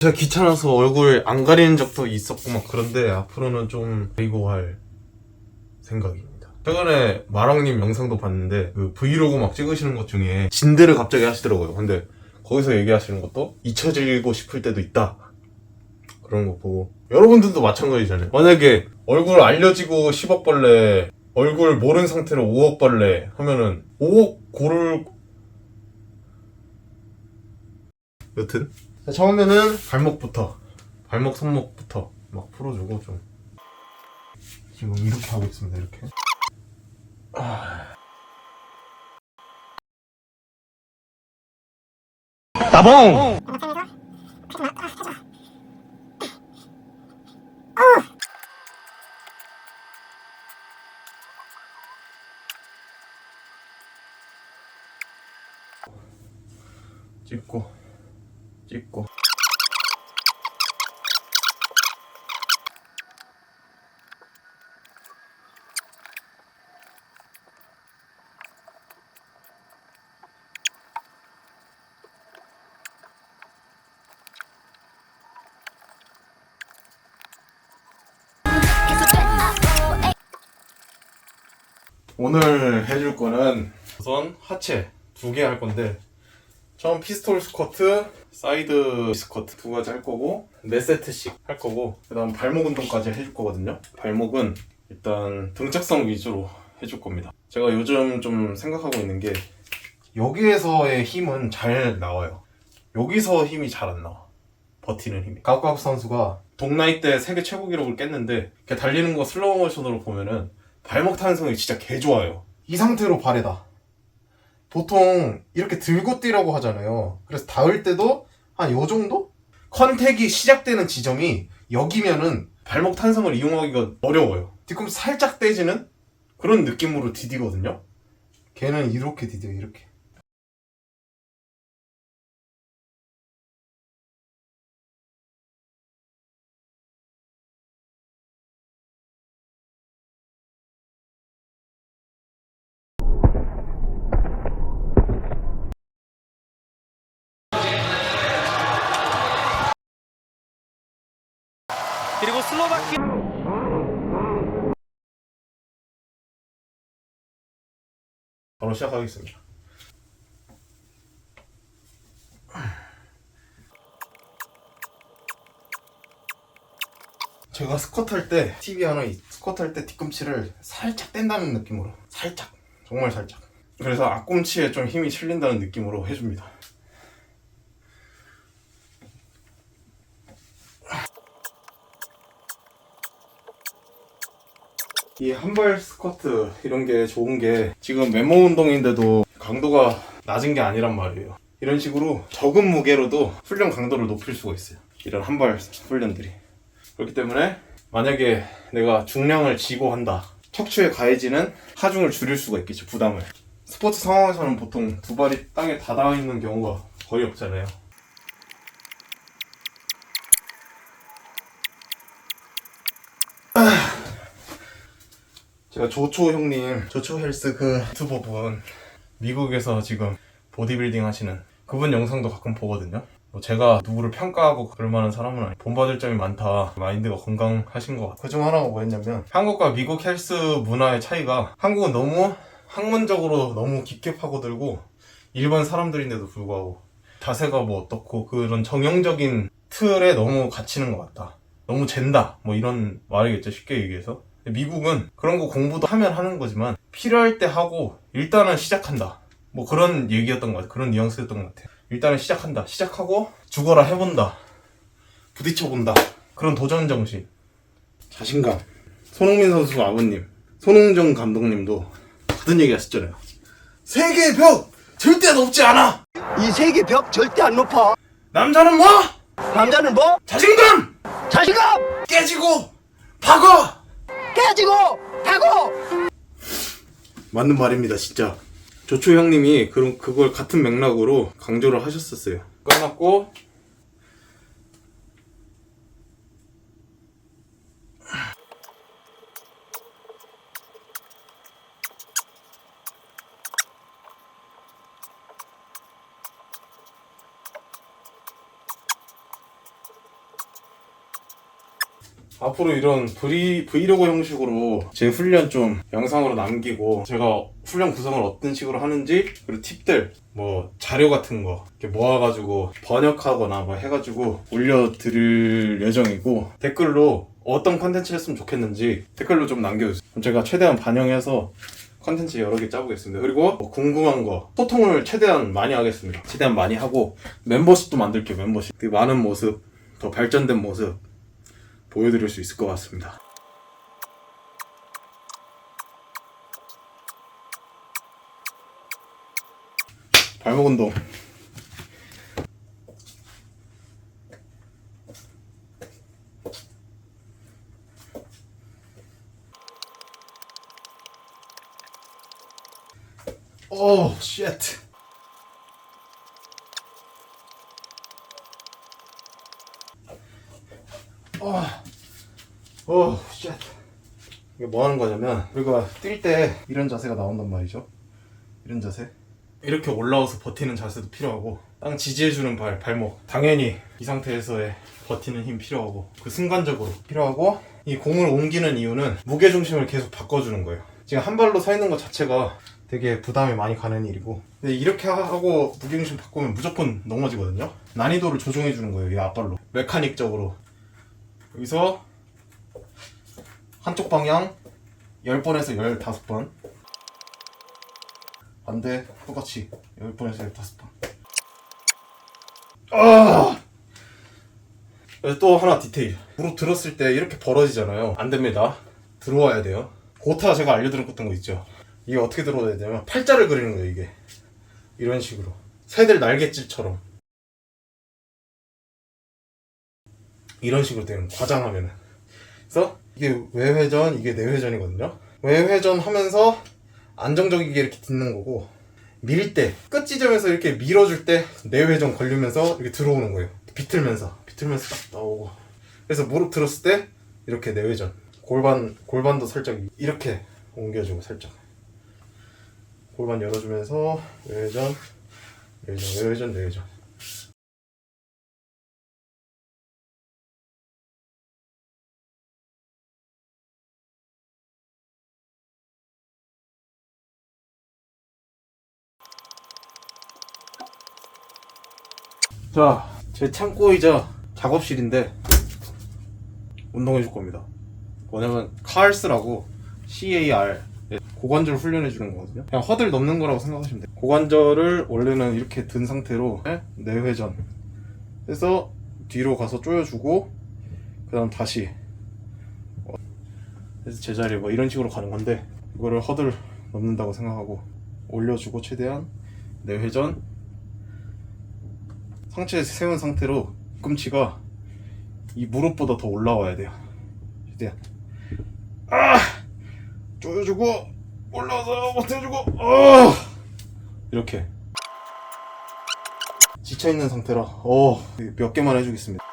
제가 귀찮아서 얼굴 안 가리는 적도 있었고 막 그런데 앞으로는 좀 가리고 할 생각입니다. 최근에 마랑님 영상도 봤는데 그 브이로그 막 찍으시는 것 중에 진대를 갑자기 하시더라고요. 근데 거기서 얘기하시는 것도 잊혀지고 싶을 때도 있다. 그런 거 보고 여러분들도 마찬가지잖아요. 만약에 얼굴 알려지고 10억 벌레 얼굴 모른 상태로 5억 벌레 하면은 5억 고를 여튼 자, 처음에는 발목부터 발목 손목부터 막 풀어주고 좀. 지금 이렇게 하고 있습니다 이렇게. 따봉! 찍고 찍고. 오늘 해줄 거는 우선 하체 두 개 할 건데 처음 피스톨 스쿼트, 사이드 스쿼트 두 가지 할 거고 네 세트씩 할 거고 그다음 발목 운동까지 해줄 거거든요. 발목은 일단 등짝성 위주로 해줄 겁니다. 제가 요즘 좀 생각하고 있는 게 여기에서의 힘은 잘 나와요. 여기서 힘이 잘 안 나와. 버티는 힘이. 가우카우 선수가 동나이 때 세계 최고 기록을 깼는데 이렇게 달리는 거 슬로우 모션으로 보면은 발목 탄성이 진짜 개 좋아요. 이 상태로 발에다 보통 이렇게 들고 뛰라고 하잖아요. 그래서 닿을 때도 한 요 정도? 컨택이 시작되는 지점이 여기면은 발목 탄성을 이용하기가 어려워요. 뒤꿈치 살짝 떼지는 그런 느낌으로 디디거든요. 걔는 이렇게 디뎌요, 이렇게. 슬로바키 바로 시작하겠습니다. 제가 스쿼트 할 때, TV 하나 이 스쿼트 할 때 뒤꿈치를 살짝 뗀다는 느낌으로. 살짝. 정말 살짝. 그래서 앞꿈치에 좀 힘이 실린다는 느낌으로 해줍니다. 이 한발 스쿼트 이런 게 좋은 게 지금 메모 운동인데도 강도가 낮은 게 아니란 말이에요. 이런 식으로 적은 무게로도 훈련 강도를 높일 수가 있어요. 이런 한발 훈련들이. 그렇기 때문에 만약에 내가 중량을 지고 한다. 척추에 가해지는 하중을 줄일 수가 있겠죠, 부담을. 스포츠 상황에서는 보통 두 발이 땅에 닿아 있는 경우가 거의 없잖아요. 제가 조초 형님, 조초 헬스 그 유튜버 분 미국에서 지금 보디빌딩 하시는 그분 영상도 가끔 보거든요. 뭐 제가 누구를 평가하고 그럴 만한 사람은 아니 본받을 점이 많다. 마인드가 건강하신 것 같아요. 그중 하나가 뭐였냐면 한국과 미국 헬스 문화의 차이가 한국은 너무 학문적으로 너무 깊게 파고들고 일반 사람들인데도 불구하고 자세가 뭐 어떻고 그런 정형적인 틀에 너무 갇히는 것 같다. 너무 잰다. 뭐 이런 말이겠죠. 쉽게 얘기해서. 미국은 그런 거 공부도 하면 하는 거지만 필요할 때 하고 일단은 시작한다. 뭐 그런 얘기였던 것 같아요. 그런 뉘앙스였던 것 같아요. 일단은 시작한다. 시작하고 죽어라 해본다. 부딪혀본다. 그런 도전 정신. 자신감. 손흥민 선수 아버님, 손흥정 감독님도 같은 얘기 하셨잖아요. 세계의 벽! 절대 높지 않아! 이 세계 벽 절대 안 높아. 남자는 뭐? 남자는 뭐? 자신감! 자신감! 깨지고! 박어! 깨지고! 타고! 맞는 말입니다, 진짜. 조초 형님이 그런 그걸 같은 맥락으로 강조를 하셨었어요. 끝났고 앞으로 이런 브이, 브이로그 형식으로 제 훈련 좀 영상으로 남기고 제가 훈련 구성을 어떤 식으로 하는지 그리고 팁들 뭐 자료 같은 거 이렇게 모아가지고 번역하거나 뭐 해가지고 올려드릴 예정이고 댓글로 어떤 컨텐츠 했으면 좋겠는지 댓글로 좀 남겨주세요. 그럼 제가 최대한 반영해서 컨텐츠 여러 개 짜보겠습니다. 그리고 뭐 궁금한 거 소통을 최대한 많이 하겠습니다. 최대한 많이 하고 멤버십도 만들게요 멤버십. 되게 많은 모습 더 발전된 모습 보여드릴 수 있을 것 같습니다. 발목 운동. 오, 쉣. 오, 쉣. 이게 뭐 하는 거냐면, 우리가 뛸 때 이런 자세가 나온단 말이죠. 이런 자세. 이렇게 올라와서 버티는 자세도 필요하고, 땅 지지해주는 발, 발목. 당연히 이 상태에서의 버티는 힘 필요하고, 그 순간적으로 필요하고, 이 공을 옮기는 이유는 무게중심을 계속 바꿔주는 거예요. 지금 한 발로 서 있는 것 자체가 되게 부담이 많이 가는 일이고, 근데 이렇게 하고 무게중심 바꾸면 무조건 넘어지거든요. 난이도를 조정해 주는 거예요, 이 앞발로. 메카닉적으로. 여기서 한쪽 방향 10번에서 15번. 반대 똑같이 10번에서 15번. 아! 또 하나 디테일. 무릎 들었을 때 이렇게 벌어지잖아요. 안 됩니다. 들어와야 돼요. 고타 제가 알려드렸던 거 있죠. 이게 어떻게 들어와야 되냐면 팔자를 그리는 거예요 이게. 이런 식으로. 새들 날갯짓처럼 이런 식으로 되는 과장하면은. 그래서 이게 외회전 이게 내회전이거든요. 외회전 하면서 안정적이게 이렇게 딛는 거고 밀 때 끝 지점에서 이렇게 밀어줄 때 내회전 걸리면서 이렇게 들어오는 거예요. 비틀면서. 비틀면서 딱 나오고. 그래서 무릎 들었을 때 이렇게 내회전. 골반 골반도 살짝 이렇게 옮겨주고 살짝. 골반 열어주면서 외회전 외회전 외회전 내회전 자, 제 창고이자 작업실인데 운동해 줄 겁니다. 뭐냐면 카알스라고 CAR 네, 고관절 훈련해 주는 거거든요. 그냥 허들 넘는 거라고 생각하시면 돼요. 고관절을 원래는 이렇게 든 상태로 네, 내회전 해서 뒤로 가서 조여주고 그다음 다시 어, 그래서 제자리에 뭐 이런 식으로 가는 건데 이거를 허들 넘는다고 생각하고 올려주고 최대한 내회전 상체에 세운 상태로 뒤꿈치가 이 무릎보다 더 올라와야 돼요. 최대한. 아! 조여주고, 올라와서 버텨주고, 아! 이렇게. 지쳐있는 상태라, 어, 몇 개만 해주겠습니다.